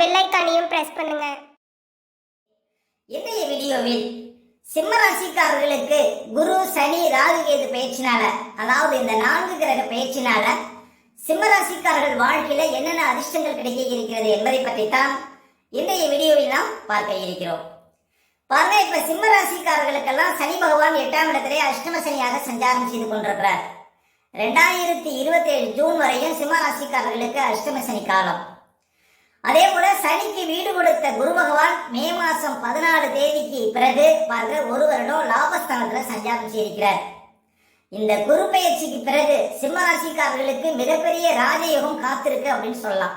Bell ஐக்கானையும் press பண்ணுங்க. இன்றைய வீடியோவில் சிம்ம ராசிக்காரர்களுக்கு குரு சனி ராகு கேது பயிற்சினால அதாவது இந்த நான்கு கிரக பயிற்சினால சிம்ம ராசிக்காரர்கள் வாழ்க்கையில என்னென்ன அதிர்ஷ்டங்கள் கிடைக்க இருக்கிறது என்பதை பற்றி தான் இன்றைய வீடியோவில் நாம் பார்க்க இருக்கிறோம். பாருங்க இப்ப சிம்ம ராசிக்காரர்களுக்கெல்லாம் சனி பகவான் எட்டாம் இடத்திலே அஷ்டம சனியாக சஞ்சாரம் செய்து கொண்டிருக்கிறார். ரெண்டாயிரத்தி இருபத்தி ஏழு ஜூன் வரையும் சிம்ம ராசிக்காரர்களுக்கு அஷ்டம சனி காலம். அதே போல சனிக்கு வீடு கொடுத்த குரு பகவான் மே மாசம் பதினாலு தேதிக்கு பிறகு பாருங்க ஒரு வருடம் லாபஸ்தானத்துல சஞ்சாரம் செய்திருக்கிறார் இந்த குரு பயிற்சிக்கு பிறகு சிம்ம ராசிக்காரர்களுக்கு மிகப்பெரிய ராஜயோகம் காத்திருக்கு அப்படின்னு சொல்லலாம்.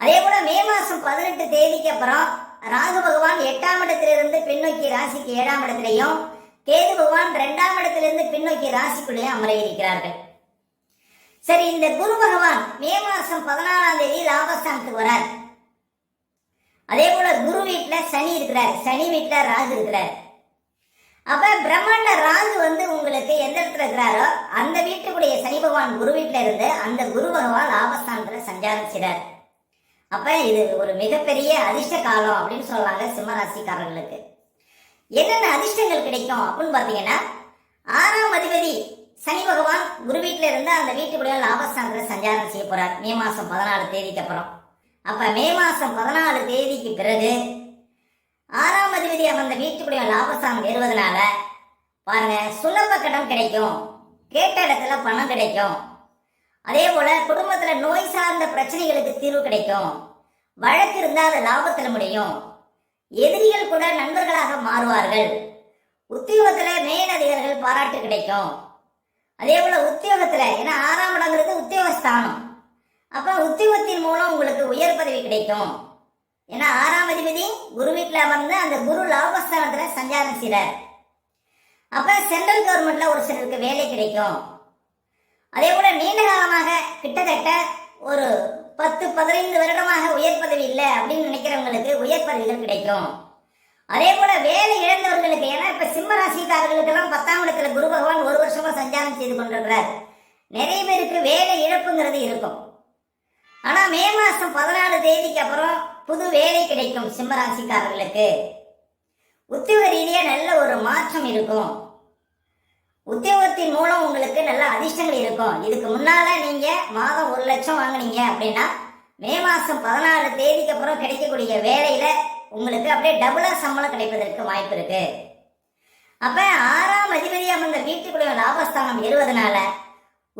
அதே போல மே மாசம் பதினெட்டு தேதிக்கு அப்புறம் ராகு பகவான் எட்டாம் இடத்திலிருந்து பின்னோக்கி ராசிக்கு ஏழாம் இடத்திலையும் கேது பகவான் இரண்டாம் இடத்திலிருந்து பின்னோக்கி ராசிக்குள்ளேயும் அமர இருக்கிறார்கள். சரி இந்த குரு பகவான் மே மாசம் பதினாலாம் தேதி லாபஸ்தானத்துக்கு வரார். அதே போல குரு வீட்டுல சனி இருக்கிறார். சனி வீட்டுல ராகு இருக்கிறார். அப்ப பிரம்மாண்ட ராகு வந்து உங்களுக்கு எந்த இடத்துல இருக்கிறாரோ அந்த வீட்டுக்குடைய சனி பகவான் குரு வீட்டுல இருந்து அந்த குரு பகவான் லாபஸ்தானத்துல சஞ்சாரம் செய்றார். அப்ப இது ஒரு மிகப்பெரிய அதிர்ஷ்ட காலம் அப்படின்னு சொல்றாங்க சிம்மராசிக்காரர்களுக்கு. என்னென்ன அதிர்ஷ்டங்கள் கிடைக்கும் அப்படின்னு பாத்தீங்கன்னா ஆறாம் அதிபதி சனி பகவான் குரு வீட்டில் இருந்து அந்த வீட்டுக்குள்ள லாபஸ்தானத்துல சஞ்சாரம் செய்ய போறார். மே மாசம் பதினாலு தேதிக்கு அப்புறம். அப்ப மே மாசம் பதினாலு தேதிக்கு பிறகு ஆறாம் அதிபதி அந்த வீட்டுக்குடைய லாபஸ்தானம் ஏறுவதனால பாருங்க சுலப கடன் கிடைக்கும். கேட்ட இடத்துல பணம் கிடைக்கும். அதே போல குடும்பத்துல நோய் சார்ந்த பிரச்சனைகளுக்கு தீர்வு கிடைக்கும். வழக்கு இருந்தால் அது லாபத்தில் முடியும். எதிரிகள் கூட நண்பர்களாக மாறுவார்கள். உத்தியோகத்துல மேலதிகாரிகள் பாராட்டு கிடைக்கும். அதே போல உத்தியோகத்துல ஏன்னா ஆறாம் இடங்கிறது உத்தியோகஸ்தானம். அப்ப உத்தியோகத்தின் மூலம் உங்களுக்கு உயர் பதவி கிடைக்கும். ஏன்னா ஆறாம் அதிபதி குரு வீட்டுல வந்து அந்த குரு லாபஸ்தானத்துல சஞ்சாரம் செய்றார். அப்ப சென்ட்ரல் கவர்மெண்ட்ல ஒரு சிலருக்கு வேலை கிடைக்கும். அதே போல நீண்ட காலமாக கிட்டத்தட்ட ஒரு பத்து பதினைந்து வருடமாக உயர் பதவி இல்லை அப்படின்னு நினைக்கிறவங்களுக்கு உயர் பதவிகள் கிடைக்கும். அதே போல வேலை இழந்தவர்களுக்கு ஏன்னா இப்ப சிம்ம ராசிக்காரர்களுக்கு எல்லாம் பத்தாம் இடத்துல குரு பகவான் ஒரு வருஷமா சஞ்சாரம் செய்து கொண்டிருக்கிறார். நிறைய பேருக்கு வேலை இழப்புங்கிறது இருக்கும். ஆனா மே மாசம் பதினாலு தேதிக்கு அப்புறம் புது வேலை கிடைக்கும் சிம்ம ராசிக்காரர்களுக்கு உத்தியோக ரீதியா நல்ல ஒரு மாற்றம் இருக்கும். உத்தியோகத்தின் மூலம் உங்களுக்கு நல்ல அதிர்ஷ்டங்கள் இருக்கும். இதுக்கு முன்னால நீங்க மாதம் ஒரு லட்சம் வாங்குனீங்க அப்படின்னா மே மாசம் பதினாலு தேதிக்கு அப்புறம் கிடைக்கக்கூடிய வேலையில உங்களுக்கு அப்படியே டபுளா சம்பளம் கிடைப்பதற்கு வாய்ப்பு இருக்கு. அப்ப ஆறாம் அதிபதியாக இருந்த வீட்டுக்குள்ள லாபஸ்தானம் ஏறுவதனால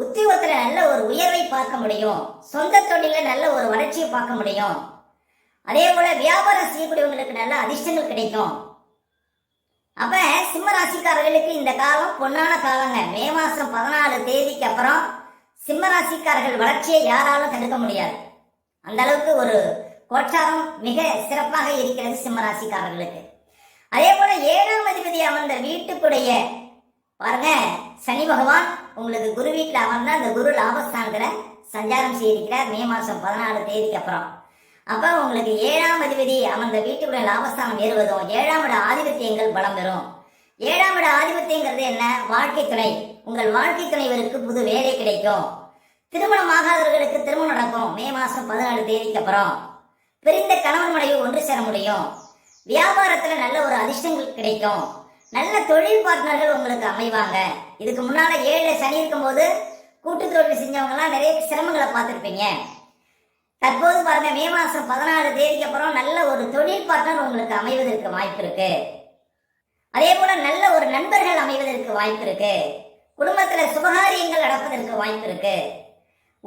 உத்தியோகத்துல நல்ல ஒரு உயர்வை பார்க்க முடியும். சொந்த தொழில நல்ல ஒரு வளர்ச்சியை பார்க்க முடியும். அதே போல வியாபாரம் செய்யக்கூடியவங்களுக்கு நல்ல அதிர்ஷ்டங்கள் கிடைக்கும். அப்ப சிம்ம ராசிக்காரர்களுக்கு இந்த காலம் பொன்னான காலங்க. மே மாசம் பதினாலு தேதிக்கு அப்புறம் சிம்ம ராசிக்காரர்கள் வளர்ச்சியை யாராலும் தடுக்க முடியாது. அந்த அளவுக்கு ஒரு கோச்சாரம் மிக சிறப்பாக இருக்கிறது சிம்மராசிக்காரர்களுக்கு. அதே போல ஏழாம் அதிபதி அமர்ந்த வீட்டுக்குடைய பாருங்க சனி பகவான் உங்களுக்கு குரு வீட்டில் அமர்ந்த அந்த குரு லாபஸ்தானத்தில் சஞ்சாரம் செய்திருக்கிறார் மே மாதம் பதினாலு தேதிக்கு அப்புறம். அப்போ உங்களுக்கு ஏழாம் அதிபதி அமர்ந்த வீட்டுக்குள்ள லாபஸ்தானம் ஏறுவதும் ஏழாம் இட ஆதிபத்தியங்கள் பலம் பெறும். ஏழாம் இட ஆதிபத்தியங்கிறது என்ன? வாழ்க்கை துணை. உங்கள் வாழ்க்கை துணைவருக்கு புது வேலை கிடைக்கும். திருமணம் ஆகாதவர்களுக்கு திருமணம் நடக்கும் மே மாதம் பதினாலு தேதிக்கு அப்புறம். பிரிந்த கணவன் மனைவி ஒன்று சேர முடியும். வியாபாரத்துல நல்ல ஒரு அதிர்ஷ்டங்கள் கிடைக்கும். நல்ல தொழில் பார்ட்னர்கள் உங்களுக்கு அமைவாங்க. இதுக்கு முன்னால ஏழு சனி இருக்கும்போது கூட்டு தொழில் செஞ்சவங்கலாம் நிறைய சிரமங்களை பார்த்துருப்பீங்க. தற்போது பாருங்க மே மாசம் பதினாலு தேதிக்கு அப்புறம் நல்ல ஒரு தொழில் பார்ட்னர் உங்களுக்கு அமைவதற்கு வாய்ப்பு இருக்கு. அதே போல நல்ல ஒரு நண்பர்கள் அமைவதற்கு வாய்ப்பு இருக்கு. குடும்பத்துல சுபகாரியங்கள் நடப்பதற்கு வாய்ப்பு இருக்கு.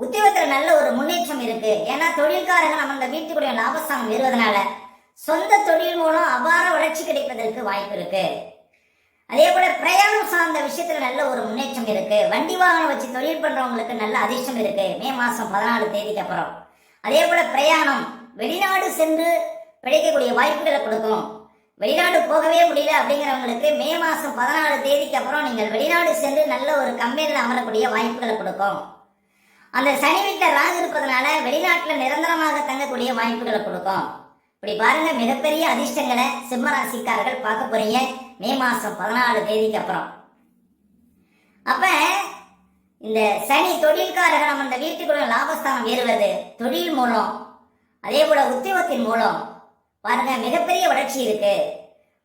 உத்தியோகத்துல நல்ல ஒரு முன்னேற்றம் இருக்கு. ஏன்னா தொழில்காரர்கள் நம்ம அந்த வீட்டுக்குடைய லாபஸ்தானம் வருவதனால சொந்த தொழில் மூலம் அபார வளர்ச்சி கிடைப்பதற்கு வாய்ப்பு இருக்கு. அதே போல பிரயாணம் சார்ந்த விஷயத்துல நல்ல ஒரு முன்னேற்றம் இருக்கு. வண்டி வாகனம் வச்சு தொழில் பண்றவங்களுக்கு நல்ல அதிர்ஷ்டம் இருக்கு. மே மாசம் பதினாலு தேதிக்கு அப்புறம். அதே போல பிரயாணம் வெளிநாடு சென்று பிழைக்கக்கூடிய வாய்ப்புகளை கொடுக்கும். வெளிநாடு போகவே முடியல அப்படிங்கிறவங்களுக்கு மே மாசம் பதினாலு தேதிக்கு அப்புறம் நீங்கள் வெளிநாடு சென்று நல்ல ஒரு கம்பெனியில் அமரக்கூடிய வாய்ப்புகளை கொடுக்கும். அந்த சனி வீட்டில் ராகு இருப்பதனால வெளிநாட்டில் நிரந்தரமாக தங்கக்கூடிய வாய்ப்புகளை கொடுக்கும். இப்படி பாருங்க மிகப்பெரிய அதிர்ஷ்டங்களை சிம்மராசிக்காரர்கள் பார்க்க போறீங்க. மே மாசம் பதினாலு தேதிக்கு அப்புறம். அப்ப இந்த சனி தொழில்காரகணம் அந்த வீட்டுக்குள்ள லாபஸ்தானம் ஏறுவது தொழில் மூலம் அதே போல உத்தியோகத்தின் மூலம். பாருங்க மிகப்பெரிய வளர்ச்சி இருக்கு.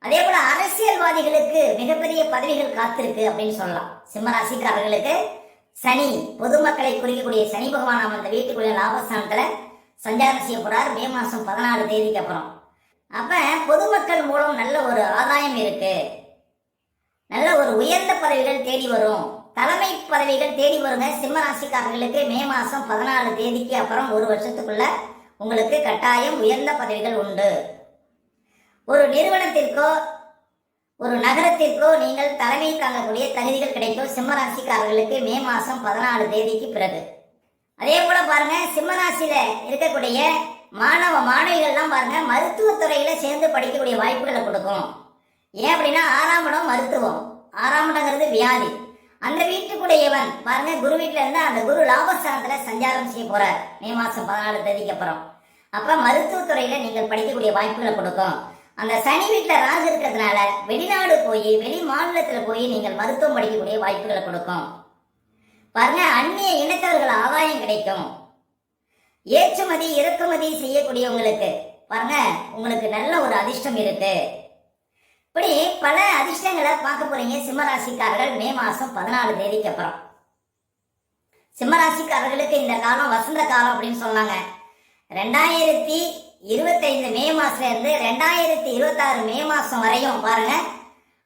அதே போல அரசியல்வாதிகளுக்கு மிகப்பெரிய பதவிகள் காத்திருக்கு அப்படின்னு சொல்லலாம். சிம்மராசிக்காரர்களுக்கு சனி பொதுமக்களை குறிக்கக்கூடிய சனி பகவான் அந்த வீட்டுக்குள்ள லாபஸ்தானத்துல சஞ்சாரம் செய்ய போறார். மே மாசம் பதினாலு தேதிக்கு அப்புறம். அப்ப பொதுமக்கள் மூலம் நல்ல ஒரு ஆதாயம் இருக்கு. நல்ல ஒரு உயர்ந்த பதவிகள் தேடி வரும். தலைமை பதவிகள் தேடி வருங்க. சிம்ம ராசிக்காரர்களுக்கு மே மாசம் பதினாலு தேதிக்கு அப்புறம் ஒரு வருஷத்துக்குள்ள உங்களுக்கு கட்டாயம் உயர்ந்த பதவிகள் உண்டு. ஒரு நிறுவனத்திற்கோ ஒரு நகரத்திற்கோ நீங்கள் தலைமை தாங்கக்கூடிய தகுதிகள் கிடைக்கும் சிம்மராசிக்காரர்களுக்கு மே மாதம் பதினாலு தேதிக்கு பிறகு. அதே போல பாருங்க சிம்மராசியில இருக்கக்கூடிய மாணவ மாணவிகள்லாம் பாருங்க மருத்துவத்துறையில சேர்ந்து படிக்கக்கூடிய வாய்ப்புகளை கொடுக்கும். ஏன் அப்படின்னா ஆறாம் இடம் மருத்துவம். ஆறாம் இடங்கிறது வியாதி. அந்த வீட்டுக்குடையவன் பாருங்க குரு வீட்டுல இருந்து அந்த குரு லாபஸ்தானத்துல சஞ்சாரம் செய்ய போறார். மே மாசம் பதினாலு தேதிக்கு அப்புறம். அப்ப மருத்துவத்துறையில நீங்கள் படிக்கக்கூடிய வாய்ப்புகளை கொடுக்கும். அந்த சனி வீட்டில் ராகு இருக்கிறதுனால வெளிநாடு போய் வெளி மாநிலத்தில் போய் நீங்கள் மருத்துவம் படிக்கக்கூடிய வாய்ப்புகளை கொடுக்கும். பாருங்க அந்நிய இனத்தவர்கள் ஆதாயம் கிடைக்கும். ஏற்றுமதி இறக்குமதி செய்யக்கூடியவங்களுக்கு பாருங்க உங்களுக்கு நல்ல ஒரு அதிர்ஷ்டம் இருக்கு. இப்படி பல அதிர்ஷ்டங்களை பார்க்க போறீங்க. சிம்மராசிக்காரர்கள் மே மாசம் பதினாலு தேதிக்கு அப்புறம். சிம்மராசிக்காரர்களுக்கு இந்த காலம் வசந்த காலம் அப்படின்னு சொன்னாங்க. ரெண்டாயிரத்தி இருபத்தைந்து மே மாசத்துலேருந்து ரெண்டாயிரத்தி இருபத்தாறு மே மாசம் வரையும் பாருங்க.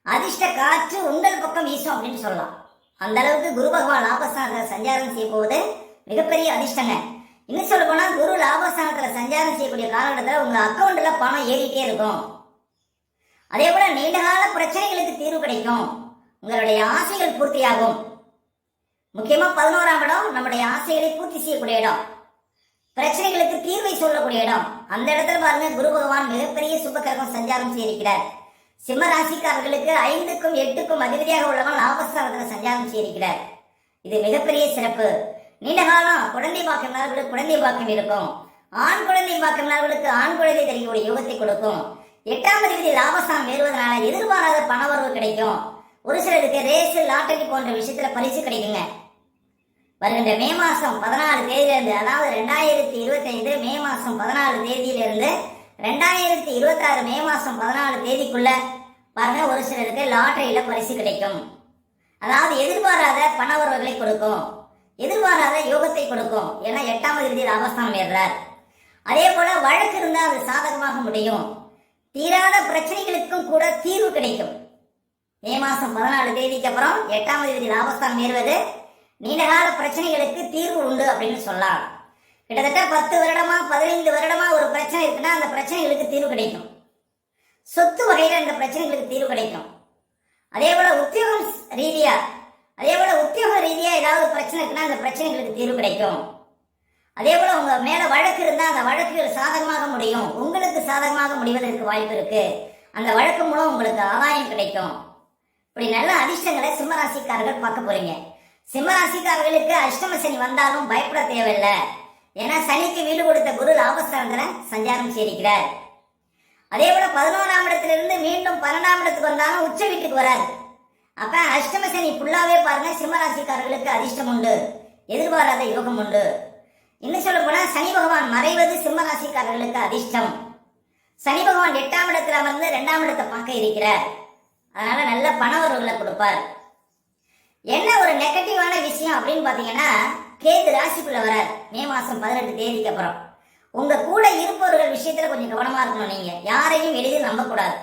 அதிர்ஷ்ட காற்று உங்கள் பக்கம் வீசும் அப்படின்னு சொல்லலாம். அந்த அளவுக்கு குரு பகவான் லாபஸ்தானத்தில் சஞ்சாரம் செய்ய போவது மிகப்பெரிய அதிர்ஷ்டங்க. இன்னும் சொல்ல போனால் குரு லாபஸ்தானத்தில் சஞ்சாரம் செய்யக்கூடிய காலகட்டத்தில் உங்க அக்கௌண்ட்ல பணம் ஏறிட்டே இருக்கும். அதே போல நீண்டகால பிரச்சனைகளுக்கு தீர்வு கிடைக்கும். உங்களுடைய ஆசைகள் பூர்த்தியாகும். முக்கியமா பதினோராம் இடம் நம்முடைய ஆசைகளை பூர்த்தி செய்யக்கூடிய இடம். பிரச்சனைகளுக்கு தீர்வை சொல்லக்கூடிய இடம். அந்த இடத்துல பாருங்க குரு பகவான் மிகப்பெரிய சுபகிரகம் சஞ்சாரம் செய்திருக்கிறார். சிம்ம ராசிக்காரர்களுக்கு ஐந்துக்கும் எட்டுக்கும் அதிபதியாக உள்ளவன் லாபஸ்தானத்தில் சஞ்சாரம் செய்திருக்கிறார். இது மிகப்பெரிய சிறப்பு. நீண்ட காலம் குழந்தை பாக்கியவர்களுக்கு குழந்தை பாக்கியம் இருக்கும். ஆண் குழந்தை பாக்கியவர்களுக்கு ஆண் குழந்தை தெரியக்கூடிய யோகத்தை கொடுக்கும். எட்டாம் அதிபதி லாபஸ்தானம் ஏறுவதனால எதிர்பாராத பணவரவு கிடைக்கும். ஒரு சிலருக்கு ரேஸ் லாட்டரி போன்ற விஷயத்துல பரிசு கிடைக்குங்க. வருகின்ற மே மாதம் பதினாலு தேதியிலிருந்து அதாவது ரெண்டாயிரத்தி இருபத்தைந்து மே மாதம் பதினாலு தேதியிலிருந்து ரெண்டாயிரத்தி இருபத்தாறு மே மாதம் பதினாலு தேதிக்குள்ள பாருங்க ஒரு சிலருக்கு லாட்டரியில் பரிசு கிடைக்கும். அதாவது எதிர்பாராத பண உறவுகளை கொடுக்கும். எதிர்பாராத யோகத்தை கொடுக்கும். ஏன்னா எட்டாம் தேதி லாபஸ்தானம் ஏறுறார். அதே போல வழக்கு இருந்தால் அது சாதகமாக முடியும். தீராத பிரச்சனைகளுக்கும் கூட தீர்வு கிடைக்கும். மே மாசம் பதினாலு தேதிக்கு அப்புறம் எட்டாம் தேதி லாபஸ்தானம் ஏறுவது நீண்டகால பிரச்சனைகளுக்கு தீர்வு உண்டு அப்படின்னு சொல்லலாம் கிட்டத்தட்ட பத்து வருடமா பதினைந்து வருடமா ஒரு பிரச்சனை இருக்குன்னா அந்த பிரச்சனைகளுக்கு தீர்வு கிடைக்கும். சொத்து வகையில அந்த பிரச்சனைகளுக்கு தீர்வு கிடைக்கும். அதே போல உத்தியோகம் ரீதியா அதே போல உத்தியோக ரீதியா ஏதாவது பிரச்சனை இருக்குன்னா அந்த பிரச்சனைகளுக்கு தீர்வு கிடைக்கும். அதே போல உங்க மேல வழக்கு இருந்தா அந்த வழக்குகள் சாதகமாக முடியும். உங்களுக்கு சாதகமாக முடிவதற்கு வாய்ப்பு இருக்கு. அந்த வழக்கு மூலம் உங்களுக்கு ஆதாயம் கிடைக்கும். இப்படி நல்ல அதிர்ஷ்டங்களை சிம்மராசிக்காரர்கள் பார்க்க போறீங்க. சிம்மராசிக்காரர்களுக்கு அஷ்டம சனி வந்தாலும் பயப்பட தேவையில்லை. ஏன்னா சனிக்கு வீடு கொடுத்த குரு லாபஸ்தானத்துல சஞ்சாரம் செய்திருக்கிறார். அதே போல பதினோராம் இடத்திலிருந்து மீண்டும் பன்னெண்டாம் இடத்துக்கு வந்தாலும் உச்ச வீட்டுக்கு வராது அப்ப அஷ்டம சனி ஃபுல்லாவே பாருங்க சிம்மராசிக்காரர்களுக்கு அதிர்ஷ்டம் உண்டு. எதிர்பாராத யோகம் உண்டு. இன்னும் சொல்ல போனா சனி பகவான் மறைவது சிம்மராசிக்காரர்களுக்கு அதிர்ஷ்டம். சனி பகவான் எட்டாம் இடத்துல அமர்ந்து ரெண்டாம் இடத்தை பார்க்க இருக்கிறார். அதனால நல்ல பண உறவுகளை கொடுப்பார். என்ன ஒரு நெகட்டிவான விஷயம் அப்படின்னு பார்த்தீங்கன்னா கேது ராசிக்குள்ள வரார். மே மாதம் பதினெட்டு தேதிக்கு அப்புறம். உங்கள் கூட இருப்பவர்கள் விஷயத்தில் கொஞ்சம் கவனமாக இருக்கணும் நீங்கள் யாரையும் எளிதில் நம்பக்கூடாது.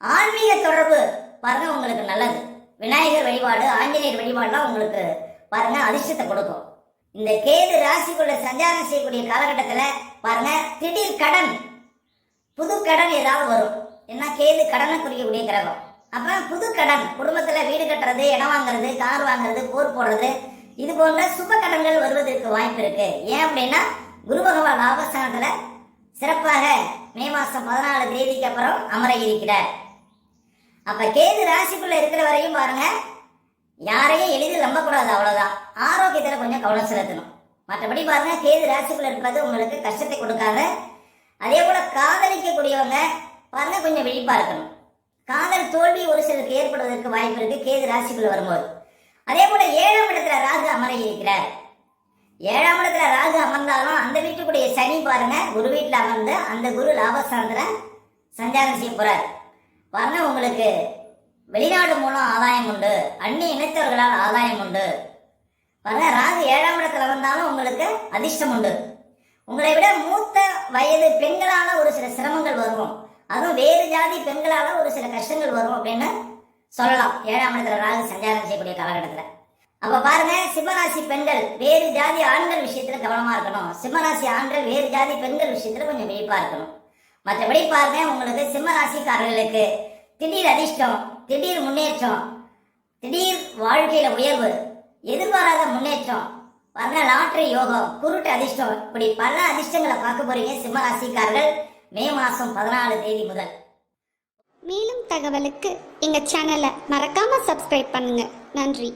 ஆன்மீக தொடர்பு பாருங்க உங்களுக்கு நல்லது. விநாயகர் வழிபாடு ஆஞ்சநேயர் வழிபாடுலாம் உங்களுக்கு பாருங்க அதிர்ஷ்டத்தை கொடுக்கும். இந்த கேது ராசிக்குள்ள சஞ்சாரம் செய்யக்கூடிய காலகட்டத்தில் பாருங்க திடீர் கடன் புது கடன் ஏதாவது வரும். ஏன்னா கேது கடனை குறிக்கக்கூடிய கிரகம். அப்புறம் புது கடன் குடும்பத்தில் வீடு கட்டுறது இடம் வாங்குறது கார் வாங்குறது போர் போடுறது இது போன்ற சுப கடன்கள் வருவதற்கு வாய்ப்பு இருக்கு. ஏன் அப்படின்னா குரு பகவான் லாபஸ்தானத்துல சிறப்பாக மே மாசம் பதினாலு தேதிக்கு அப்புறம் அமர இருக்கிறார் அப்ப கேது ராசிக்குள்ள இருக்கிற வரையும் பாருங்க யாரையும் எளிதில் நம்பக்கூடாது அவ்வளவுதான். ஆரோக்கியத்துல கொஞ்சம் கவனம் செலுத்தணும். மற்றபடி பாருங்க கேது ராசிக்குள்ள இருப்பது உங்களுக்கு கஷ்டத்தை கொடுக்காது. அதே போல காதலிக்கக்கூடியவங்க பாருங்க கொஞ்சம் விழிப்பா இருக்கணும். காதல் தோல்வி ஒரு சிலருக்கு ஏற்படுவதற்கு வாய்ப்பு இருக்கு. கேது ராசிக்குள்ள வரும்போது. அதே போல ஏழாம் இடத்துல ராகு அமர இருக்கிறார். ஏழாம் இடத்துல ராகு அமர்ந்தாலும் அந்த வீட்டுக்குடைய சனி பாருங்க குரு வீட்டில் அமர்ந்து அந்த குரு லாபஸ்தானத்துல சஞ்சாரம் செய்ய போறார். பாருங்க உங்களுக்கு வெளிநாடு மூலம் ஆதாயம் உண்டு. அந்நிய இணைத்தவர்களால் ஆதாயம் உண்டு. பாருங்க ராகு ஏழாம் இடத்துல வந்தாலும் உங்களுக்கு அதிர்ஷ்டம் உண்டு. உங்களை விட மூத்த வயது பெண்களால் ஒரு சில சிரமங்கள் வரும் அதுவும் வேறு ஜாதி பெண்களால் ஒரு சில கஷ்டங்கள் வரும் அப்படின்னு சொல்லலாம். ஏழாம் இடத்துல ராகு சஞ்சாரம் செய்யக்கூடிய காலகட்டத்தில். அப்போ பாருங்க சிம்மராசி பெண்கள் வேறு ஜாதி ஆண்கள் விஷயத்துல கவனமாக இருக்கணும். சிம்மராசி ஆண்கள் வேறு ஜாதி பெண்கள் விஷயத்துல கொஞ்சம் விழிப்பாக இருக்கணும். மற்றபடி பாருங்க உங்களுக்கு சிம்மராசிக்காரர்களுக்கு திடீர் அதிர்ஷ்டம் திடீர் முன்னேற்றம் திடீர் வாழ்க்கையில உயர்வு எதிர்பாராத முன்னேற்றம் பாருங்க லாட்டரி யோகம் குருட்டு அதிர்ஷ்டம் இப்படி பல அதிர்ஷ்டங்களை பார்க்க போறீங்க சிம்மராசிக்காரர்கள். மே மாதம் பதினாலு தேதி முதல். மேலும் தகவலுக்கு எங்கள் சேனலை மறக்காமல் சப்ஸ்கிரைப் பண்ணுங்கள் நன்றி.